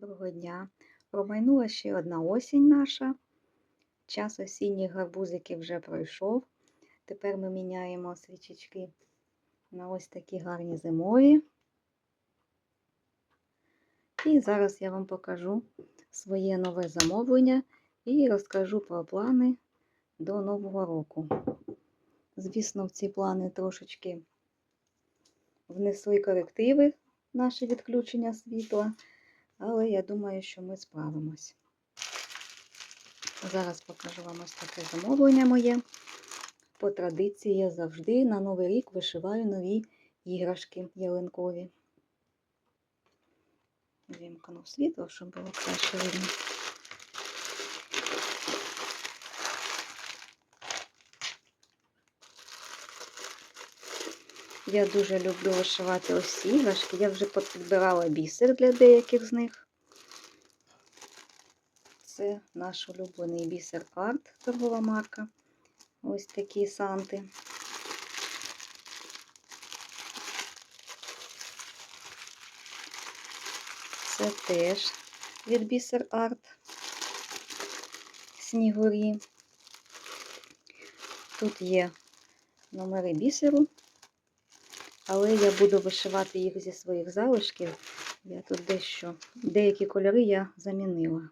Доброго дня! Промайнула ще одна осінь наша. Час осінніх гарбузиків вже пройшов. Тепер ми міняємо свічечки на ось такі гарні зимові. І зараз я вам покажу своє нове замовлення і розкажу про плани до Нового року. Звісно, в ці плани трошечки внесли корективи наше відключення світла, але я думаю, що ми справимось. Зараз покажу вам ось таке замовлення моє. По традиції я завжди на Новий рік вишиваю нові іграшки ялинкові. Вімкну світло, щоб було краще видно. Я дуже люблю вишивати ось ці іграшки. Я вже підбирала бісер для деяких з них. Це наш улюблений бісер арт, торгова марка. Ось такі санти. Це теж від бісер арт снігурі. Тут є номери бісеру, але я буду вишивати їх зі своїх залишків. Я тут дещо, деякі кольори я замінила.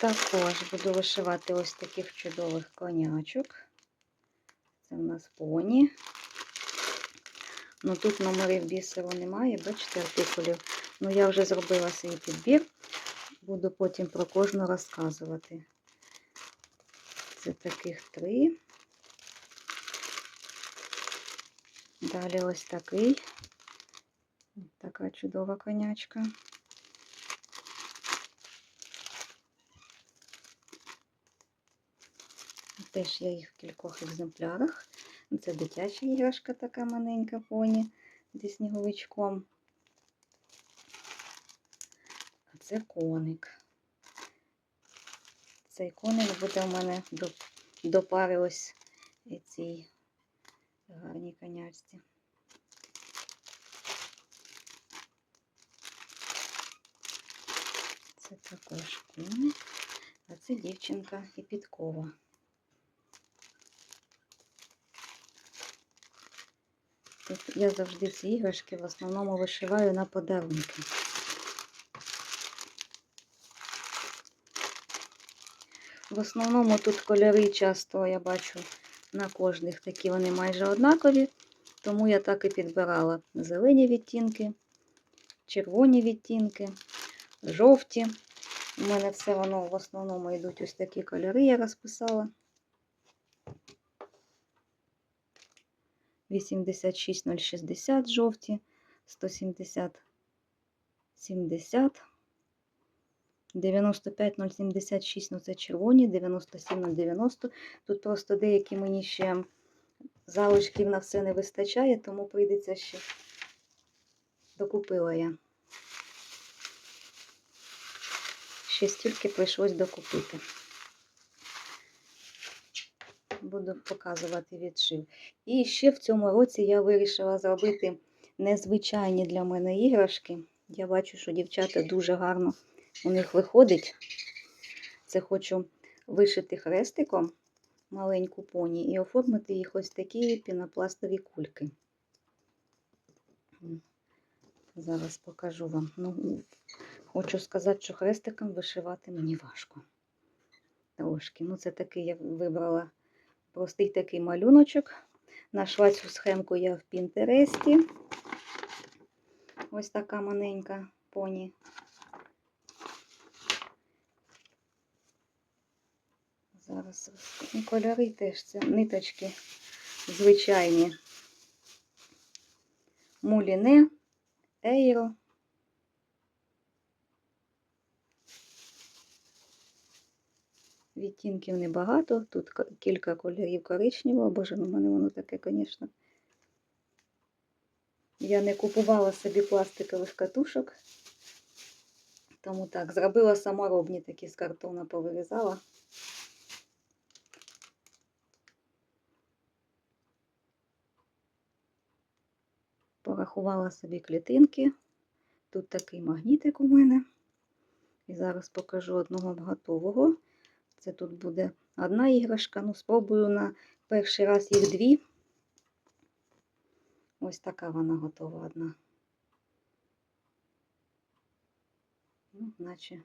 Також буду вишивати ось таких чудових конячок. Це в нас поні. Ну тут номерів бісеру немає, бачите, артикулів. Ну, я вже зробила свій підбір. Буду потім про кожну розказувати. Це таких три. Далі ось такий. Така чудова конячка. Теж я їх в кількох екземплярах. Це дитяча іграшка така маленька поні зі сніговичком. А це коник. Цей коник буде у мене до, до пари ось цій гарній конячці. Це також коник, а це дівчинка і підкова. Я завжди ці іграшки в основному вишиваю на подарунки. В основному тут кольори часто я бачу на кожних такі вони майже однакові, тому я так і підбирала зелені відтінки, червоні відтінки, жовті. У мене все воно в основному йдуть ось такі кольори, я розписала. 86060 жовті, 170 70, 95076, ну це червоні, 97090. Тут просто деякі мені ще залишків на все не вистачає, тому прийдеться ще докупила я. Ще стільки прийшлось докупити буду показувати відшив. І ще в цьому році я вирішила зробити незвичайні для мене іграшки. Я бачу, що дівчата дуже гарно у них виходить. Це хочу вишити хрестиком маленьку поні і оформити їх ось такі пінопластові кульки. Зараз покажу вам. Ну, Хочу сказати, що хрестиком вишивати мені важко. Трошки. Ну, це такий я вибрала Простий такий малюночок. Нашла цю схемку я в Пінтересті. Ось така маленька поні. Кольори теж це ниточки звичайні. Муліне, ейро. Відтінків небагато, тут кілька кольорів коричневого, боже, ну мене воно таке, звісно. Я не купувала собі пластикових катушок, тому так, зробила саморобні такі з картона повирізала. Порахувала собі клітинки. Тут такий магнітик у мене. І зараз покажу одного готового. Це тут буде одна іграшка. Ну, спробую на перший раз їх дві. Ось така вона готова одна. Ну, наче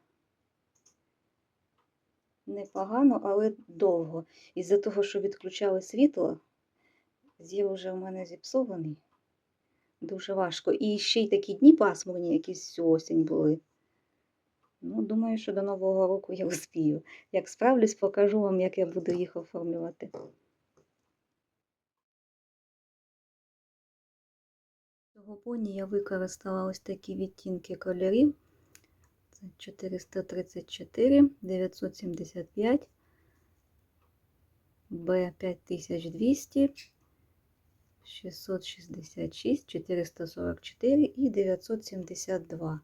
непогано, але довго. Із-за того, що відключали світло, зір вже в мене зіпсований. Дуже важко. І ще й такі дні пасмурні, якісь осінь були. Ну, думаю, що до Нового року я успію. Як справлюсь, покажу вам, як я буду їх оформлювати. Цього поні я використала ось такі відтінки кольорів. Це 434, 975, Б 5200, 666, 444 і 972.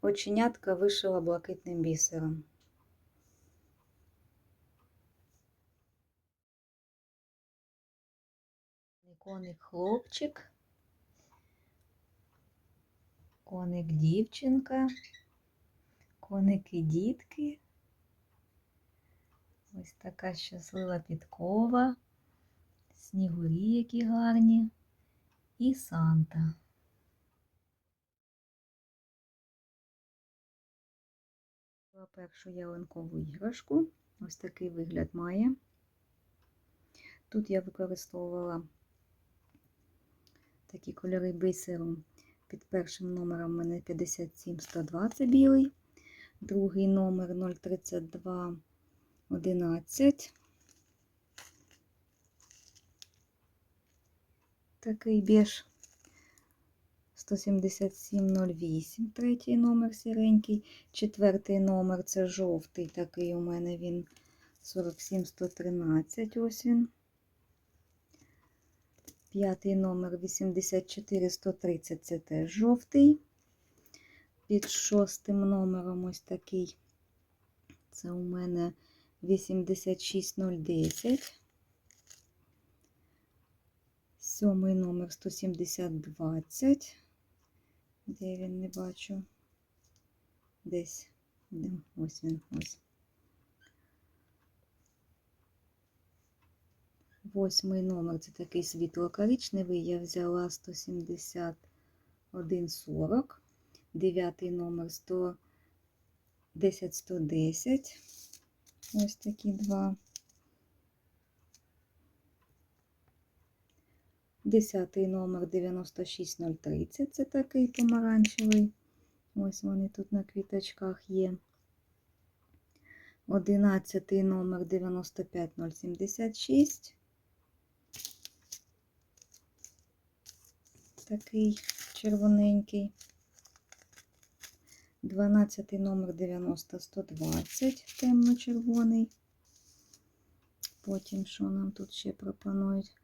Оченятка вишила блакитним бісером. Коник хлопчик. Коник дівчинка, коники дітки. Ось така щаслива підкова, снігурі, які гарні, і Санта. Першу ялинкову іграшку. Ось такий вигляд має. Тут я використовувала такі кольори бисеру. Під першим номером у мене 57-102 це білий, другий номер 032 11. Такий біж 17708, третій номер сіренький, четвертий номер це жовтий, такий у мене він 47113, ось він. П'ятий номер 84130 це теж жовтий. Під шостим номером ось такий. Це у мене 86010. Сьомий номер 17020. Де він не бачу? Десь. Ось він, ось. Восьмий номер це такий світло-коричневий. Я взяла 171,40. Дев'ятий номер 110, 110. Ось такі два. Десятий номер 96030. Це такий помаранчевий. Ось вони тут на квіточках є. Одинадцятий номер 95076. такий червоненький. 12 номер 90-120, темно-червоний. Потім, що нам тут ще пропонують?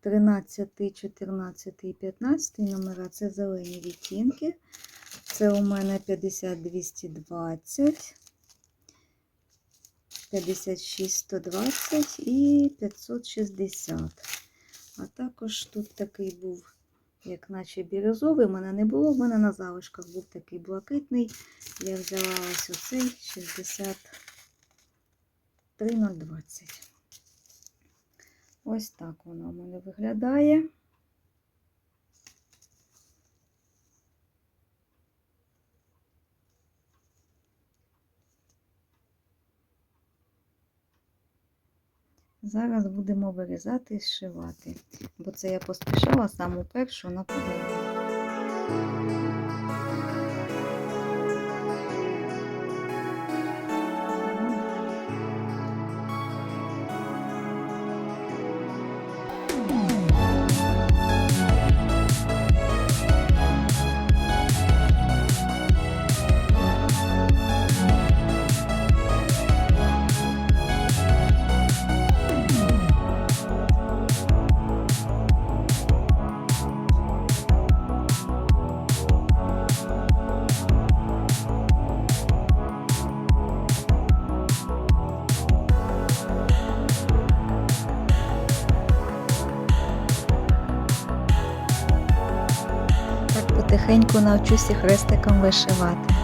13, 14 і 15 номера це зелені відтінки. Це у мене 50-220, 56-120 і 560. А також тут такий був як наче бірюзовий, в мене не було, в мене на залишках був такий блакитний. Я взяла ось оцей 63020. Ось так воно у мене виглядає. Зараз будемо вирізати і зшивати, бо це я поспішала саму першу на подарунок. Навчуся хрестиком вишивати.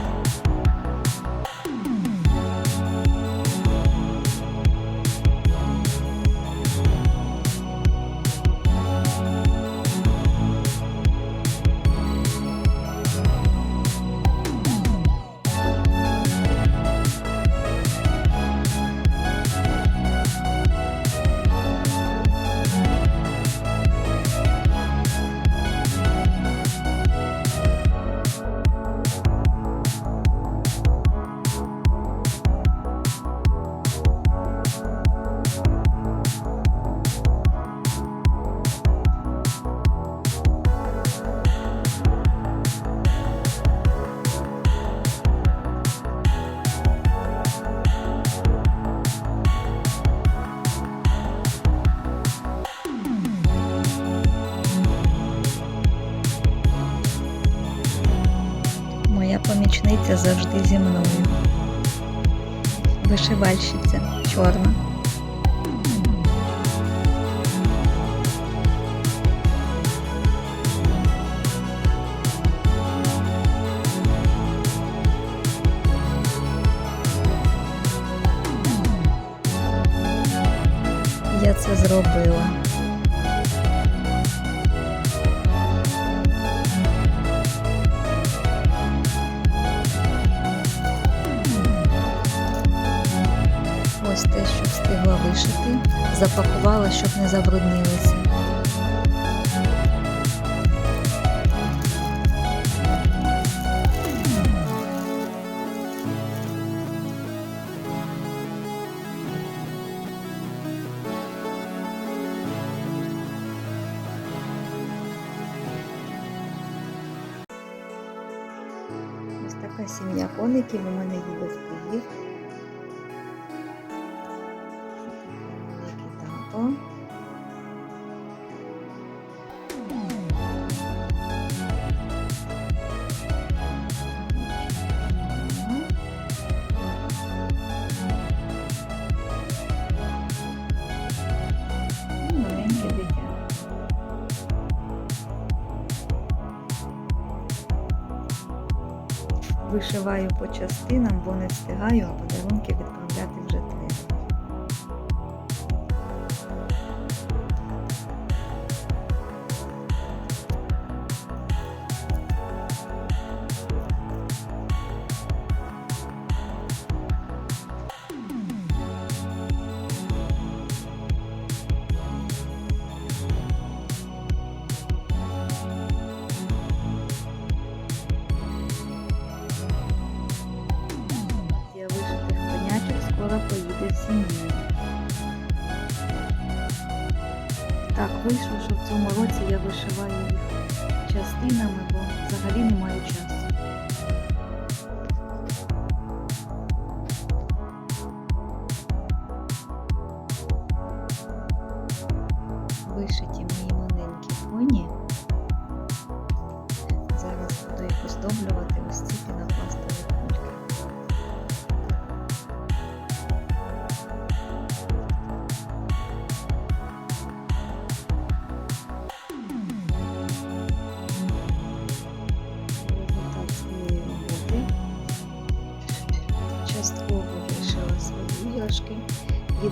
Чорна. Я це зробила. Запакувала, щоб не забруднилося. Ось така сім'я коників у мене їде в Київ. Вишиваю по частинам, бо не встигаю, а подарунки відправляти скоро поїде в сім'ю. Так вийшло, що в цьому році я вишиваю їх частинами, бо взагалі не маю часу.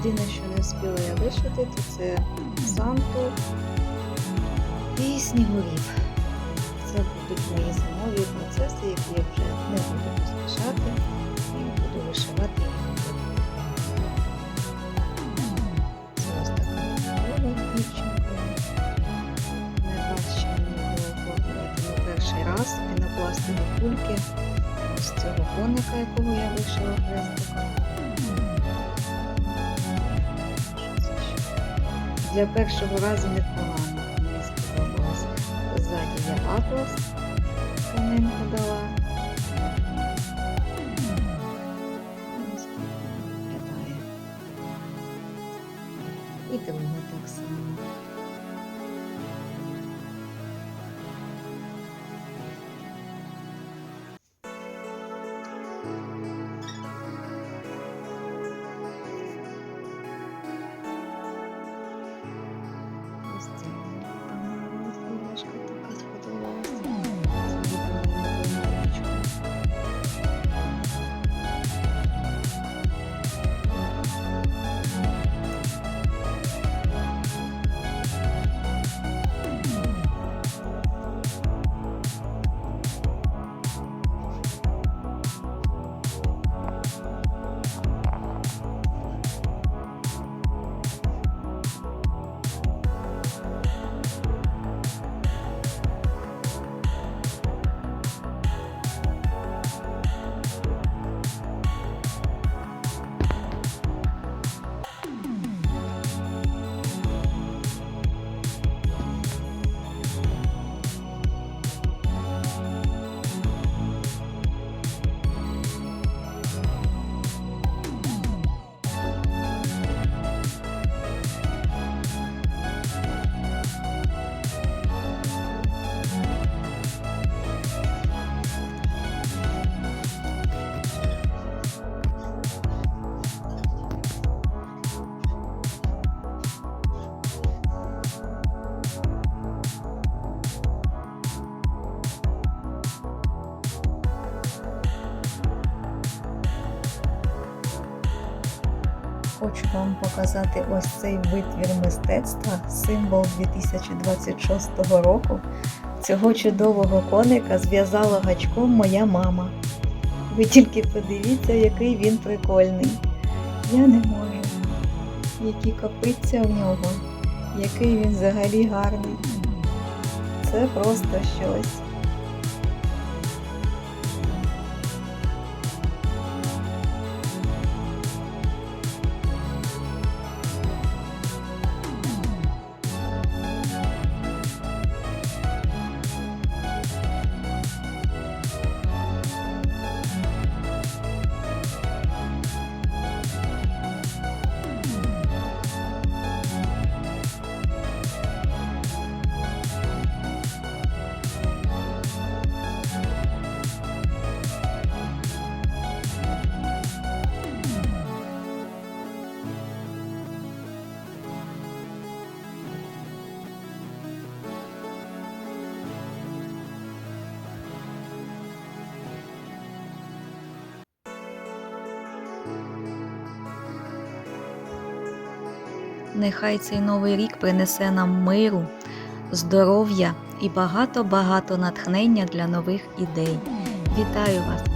Єдине, що не встигла я вишити, то це Санту і снігурів. Це будуть мої зимові процеси, які я вже не буду поспішати і буду вишивати їх. Це ось така було перший раз пінопластові кульки ось цього коника, якого я вишила хрестиком. Для першого разу непогано. Мені сподобалось. Ззаді я атлас тканинку дала. І друге так само. Показати ось цей витвір мистецтва, символ 2026 року. Цього чудового коника зв'язала гачком моя мама. Ви тільки подивіться, який він прикольний. Я не можу. Які копиться в нього, який він взагалі гарний. Це просто щось. Нехай цей новий рік принесе нам миру, здоров'я і багато-багато натхнення для нових ідей. Вітаю вас!